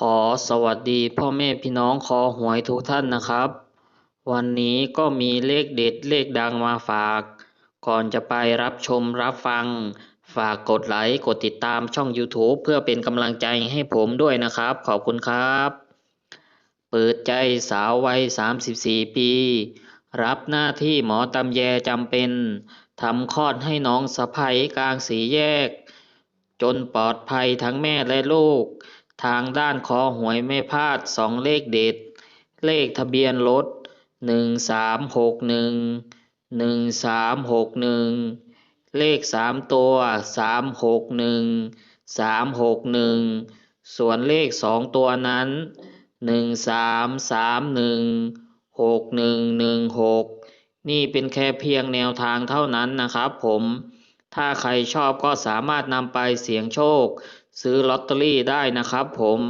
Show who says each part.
Speaker 1: ขอสวัสดีพ่อแม่พี่น้องคอหวยทุกท่านนะครับ วันนี้ก็มีเลขเด็ดเลขดังมาฝาก ก่อนจะไปรับชมรับฟัง ฝากกดไลค์กดติดตามช่อง YouTube เพื่อเป็นกำลังใจให้ผมด้วยนะครับ ขอบคุณครับ เปิดใจสาววัย 34 ปี รับหน้าที่หมอตำแยจำเป็นทำคลอดให้น้องสะใภ้กลางสีแยก จนปลอดภัยทั้งแม่และลูก ทางด้านคอหวยไม่พลาดสองเลขเด็ด เลขทะเบียนรถหนึ่งสามหกหนึ่งหนึ่งสามหกหนึ่งเลขสามตัวสามหกหนึ่งสามหกหนึ่งส่วนเลขสองตัวนั้นหนึ่งสามสามหนึ่งหกหนึ่งหนึ่งหกนี่เป็นแค่เพียงแนวทางเท่านั้นนะครับผม ถ้าใครชอบก็สามารถนำไปเสี่ยงโชค ซื้อลอตเตอรี่ได้นะครับผม